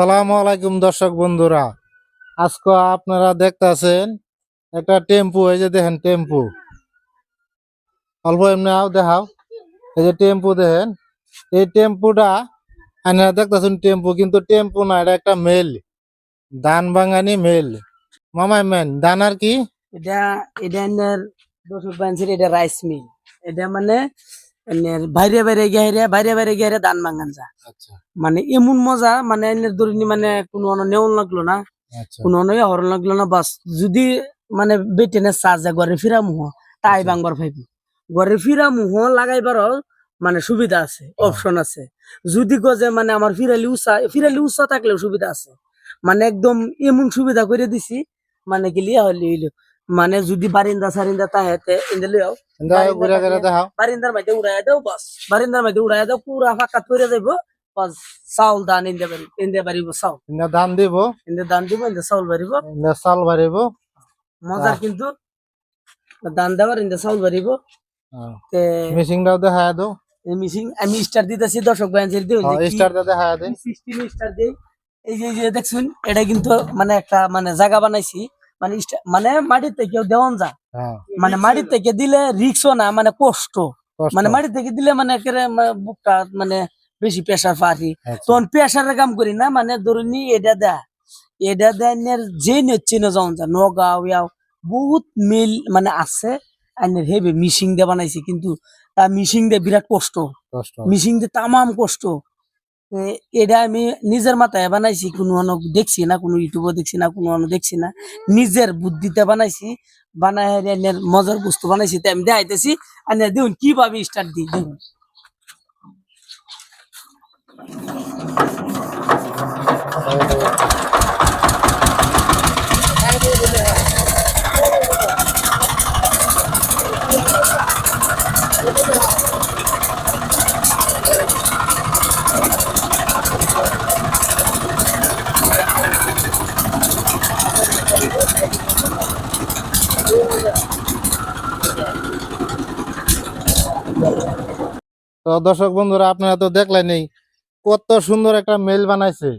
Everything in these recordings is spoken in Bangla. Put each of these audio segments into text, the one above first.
আসসালামু আলাইকুম দর্শক বন্ধুরা। আজকে আপনারা দেখতাছেন একটা টেম্পু, এই যে দেখেন টেম্পু। অল্প এমনি আও দেখাও। এই যে টেম্পু দেখেন। এই টেম্পুটা আপনারা দেখতাছেন টেম্পু, কিন্তু টেম্পু না, এটা একটা মেল। ধান বাঙানি মেল। মামাই মেন ধান আর কি? এটা এটা রাইস মিল। এটা মানে বাইরে বাইরে গিয়ে বাইরে বাইরে গিয়ে দান ভাঙান যা। আচ্ছা। মানে এমন মজা মানে এনের দরিনি মানে কোনো অন্য নেওয়ান লাগল না আচ্ছা। কোনো অন্য হরণ লাগল না বাস যদি মানে বেটেনে সাজা ঘরে ফিরা মুহ তাই আচ্ছা। বাংবার ফাইব। ঘরে ফিরা মুহ লাগাইবার মানে সুবিধা আছে অপশন আছে। যদি গজে মানে আমার ফিরালি উৎসাহ ফিরালি উৎসাহ থাকলেও সুবিধা আছে। মানে একদম এমন সুবিধা করে দিছি মানে কি লিয়া হলি হইল। মানে যদি বারিন্দা সারিন্দা তাহেতে বারিন্দার মধ্যে উড়াই দাও বাস। বারিন্দার মধ্যে উড়াই দাও পুরা ফাঁকা করে দেব বাস চাউল দান ইন্দে ইন্দে চাউল। ইন্দা দিব। ইন্দে দান দিব ইন্দে চাউল ইন্দা বাড়িব। মজার কিন্তু দান দেওয়ার ইন্দে চাউল দাও। মিশিং আমি স্টার দিতেছি দর্শক বায়ানজির দিও। স্টারটা দেখা দেন সিস্টেম স্টার দেই। এই যে এই যে দেখছুন এটা কিন্তু মানে একটা মানে জায়গা বানাইছি। মানে মানে মাটির থেকে দেওয়ান যা হ্যাঁ। মানে মাটির থেকে দিলে রিক্সও না মানে কষ্ট। মানে মাটির থেকে দিলে মানে একেবারে বুকটা মানে বেশি প্রেশার পারি আচ্ছা। তখন প্রেশারের কাম করি না মানে ধরুনি এটা দা এটা দেয় যে নচ্ছে না যাওন যা নগাঁও ইয়াও বহুত মিল মানে আছে আইনের হেবে মিশিং দিয়ে বানাইছি কিন্তু তা মিশিং দিয়ে বিরাট কষ্ট। মিশিং দিয়ে তামাম কষ্ট। এটা আমি নিজের মাথায় বানাইছি, কোনো অনেক দেখছি না, কোনো ইউটিউবে দেখছি না, কোনো অনেক দেখছি না। নিজের বুদ্ধিতে বানাইছি বানাই মজার বস্তু বানাইছি তাই আমি দেখাইতেছি আর দেখুন কীভাবে স্টার্ট দিই দেখুন তো দর্শক বন্ধুরা আপনারা তো দেখলেনই কত সুন্দর একটা মেল বানাইছে।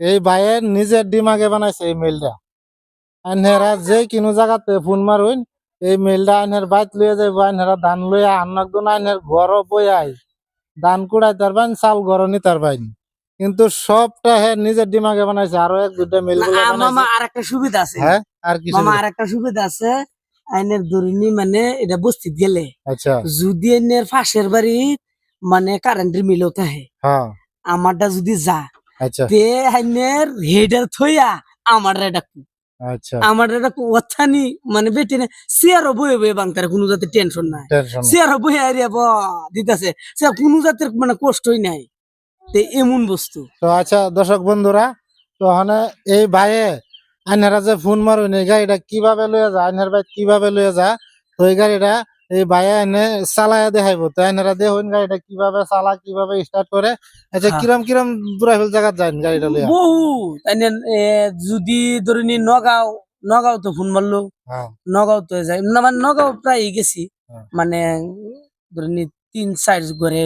এই ভাইয়ের নিজের দিমাগে বানাইছে এই মেলটা আনহেরা যে কোনো জায়গাতে ফোন মারুন এই মেলটা আনহের বাইত লইয়া যাইব আনহেরা ধান লইয়া আনক দুন আনহের ঘর বইয়াই ধান কুড়াই তার বাইন চাল ঘর নি তার বাইন। কিন্তু সবটা হে নিজের দিমাগে বানাইছে আরও এক দুটা মেল মামা আর একটা সুবিধা আছে। হ্যাঁ আর কিছু মামা আর একটা সুবিধা আছে। আইনের দরিনি মানে এটা বস্তি গেলে। আচ্ছা। যদি আইনের ফাঁসের বাড়ি মানে কারেন্টের মিলও থাকে হ্যাঁ আমারটা যদি যা আচ্ছা। তে আইনের হেডার থইয়া আমার এটা আচ্ছা। আমার এটা মানে বেটে না চেয়ারও বয়ে বয়ে বাংতার কোনো টেনশন নাই। টেনশন চেয়ারও বয়ে আরিয়া বা দিতেছে। সে কোনো জাতের মানে কষ্টই নাই। তে এমন বস্তু। তো আচ্ছা দর্শক বন্ধুরা তো হনে এই ভাইয়ে আইনারা যে ফোন মারুন এই গাড়িটা কীভাবে লইয়া যা আইনার ভাই কীভাবে লইয়া যা তো এই গাড়িটা এই ভাইয়া এনে চালায়া দেখাইবো। তো আইনারা দেখুন গাড়িটা কীভাবে চালা কীভাবে স্টার্ট করে। আচ্ছা হ্যাঁ। কিরম কিরম বুড়াইল জায়গা যান গাড়িটা লইয়া? বহু যদি ধরে নি নগাঁও নগাঁও তো ফোন মারলো। হ্যাঁ। নগাঁও তো যাই না মানে নগাঁও প্রায় গেছি। হ্যাঁ। মানে ধরে নি তিন চার ঘরে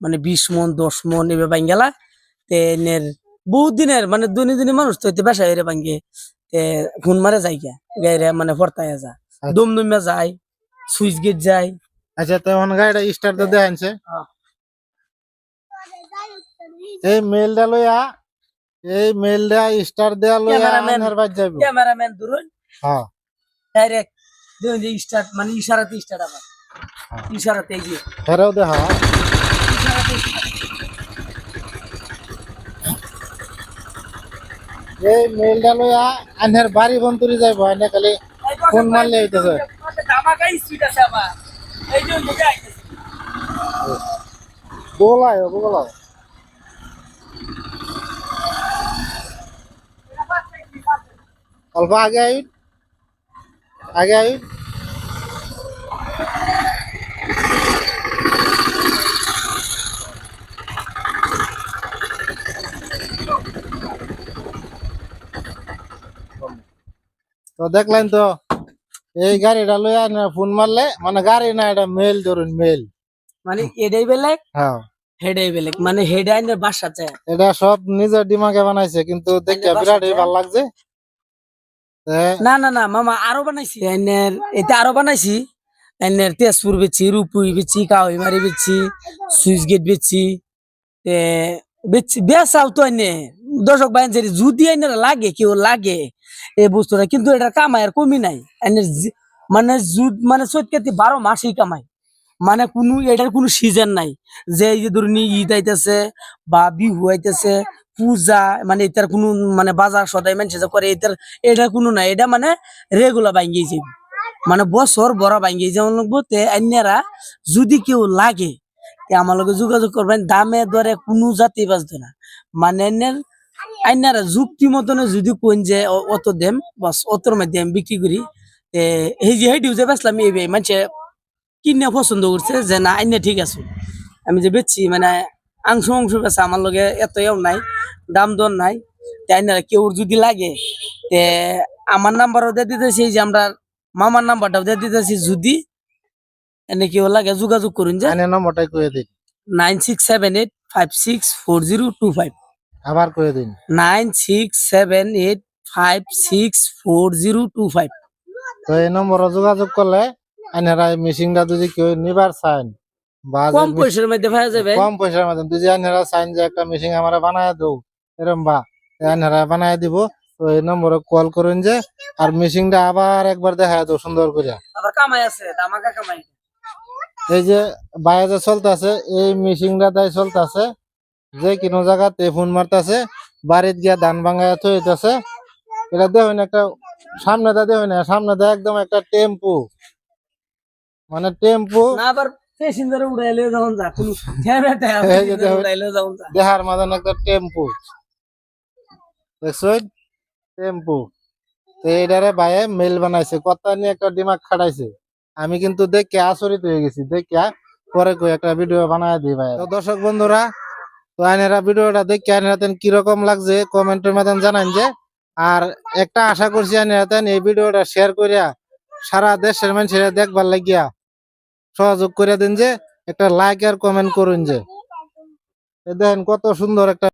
মানে বিশ মন দশ মন এভাবে বাঙ্গি গেলা। তে নের বহুত দিনের মানে দুনি দুনি মানুষ তো এতে বাসায় এরে বাঙ্গে তে ফোন মারে যাই গিয়া গাইরে মানে ফরতায় যা আচ্ছা। দমদমে যায়। সুইচ গেট যায়। আচ্ছা তো এখন গাড়িটা স্টার্ট তো দেখাইছে। এই মেলটা লইয়া এই মেলটা স্টার্ট দেয়া লইয়া. আইনার বাদ যাইবো। ক্যামেরাম্যান ধরুন। হ্যাঁ। ডাইরেক্ট দেখুন যে স্টার্ট মানে ইশারাতে স্টার্ট আবার। হ্যাঁ। ইশারাতে এই যে। ফেরেও দেখা এই মেলটা লইয়া আইনার বাড়ি বন্তরি যাইবো আইনা খালি ফোন মারলে হইতেছে। ধামাকাই স্পিড আছে আবার এই যে ওই দিকে আইতেছে। গোলায় গোলায় অল্প আগে আইন আগে আইন তো দেখলেন তো এই গাড়িটা লইয়া ফোন মারলে মানে গাড়ি না এটা মেল ধরুন মেল মানে এটাই বেলেগ হ্যাঁ। হেডাই বেলেগ মানে হেডে আইনের বাসা চায় এটা সব নিজের দিমাগে বানাইছে কিন্তু দেখে বাসাতে? বিরাটই ভালো লাগছে। না না না মামা আরও বানাইছি। আইনের এটা আরও বানাইছি। আইনের তেজপুর বেচছি রূপুই বেচছি কাউই মারি বেচছি সুইচ গেট বেচছি তে বেচছি বেচাও তো আইনে। দর্শক বাইন যদি আইনের লাগে, কেউ লাগে এই বস্তুটা, কিন্তু এটা কামাই আর কমি নাই। আইনের মানে মানে সত্যি বারো মাসই কামাই। মানে কোনো, এটার কোনো সিজন নাই। যে এই যে ধরুন ঈদ আইতেছে বা বিহু আইতেছে, পূজা মানে এটার কোনো মানে বাজার সদাই মানুষ করে, এটার এটা কোনো নাই। এটা মানে রেগুলার ভাঙ্গি যাবে মানে বছর বড় ভাঙ্গি যেমন লাগবো তে অন্যরা যদি কেউ লাগে আমার লগে যোগাযোগ করবেন। দামে দরে কোনো জাতি বাঁচবে না। মানে আইনারা যুক্তি মতনে যদি কোন যে অত দেম বাস অতর মধ্যে আমি বিক্রি করি এই যে হেডিও যে বেসলাম এই মানুষে কিনে পছন্দ করছে যে না আইনে ঠিক আছে। আমি যে বেচছি মানে অংশ অংশ বেচা আমার লগে এত এও নাই দাম দর নাই। তাই না কেউ যদি লাগে তে আমার নাম্বারও দিয়ে দিতেছি এই যে আমরা মামার নাম্বারটাও দিয়ে দিতেছি যদি এনে কেউ লাগে যোগাযোগ করুন যে আইনের নম্বরটাই কয়ে দিন। Nine six seven eight five six four zero two five. আবার কয়ে দিন। Nine six seven eight five six four zero two five. তো এই নম্বরে যোগাযোগ করলে আইনেরা মেশিনটা যদি কেউ নিবার চান বা কম পয়সার মধ্যে পাওয়া যাবে। কম পয়সার মধ্যে যদি আইনেরা চান যে একটা মেশিন আমরা বানায় দেও এরম বা আইনেরা বানায় দিব। তো এই নম্বরে কল করুন যে আর মেশিনটা আবার একবার দেখা দেও সুন্দর করে। আবার কামাই আছে দামাকা কামাই। এই যে বাইরে চলতেছে এই মেশিনটা তাই চলতেছে যে কোনো জায়গাতে ফোন মারতেছে বাড়িতে গিয়া ধান ভাঙায় থইতেছে। এটা দেখুন একটা সামনেটা দেখুন সামনে সামনেটা একদম একটা টেম্পু। মানে টেম্পু। আবার দেহার মাঝে একটা টেম্পু। দেখছেন? টেম্পু। তো এটারে বাইরে মেল বানাইছে কথা নিয়ে একটা দিমাগ খাটাইছে। আমি কিন্তু দেখে আচরিত হয়ে গেছি দেখে পরে কই একটা ভিডিও বানায় দিই ভাই তো দর্শক বন্ধুরা তো আইনেরা ভিডিওটা দেখে আইনেরা কীরকম লাগছে, কমেন্টের মাধ্যমে জানান যে। আর একটা আশা করছি আইনেরা এই ভিডিওটা শেয়ার করিয়া সারা দেশের মানুষেরা দেখবার লাগিয়া সহযোগ করে দিন যে, একটা লাইক আর কমেন্ট করুন যে। দেখেন কত সুন্দর একটা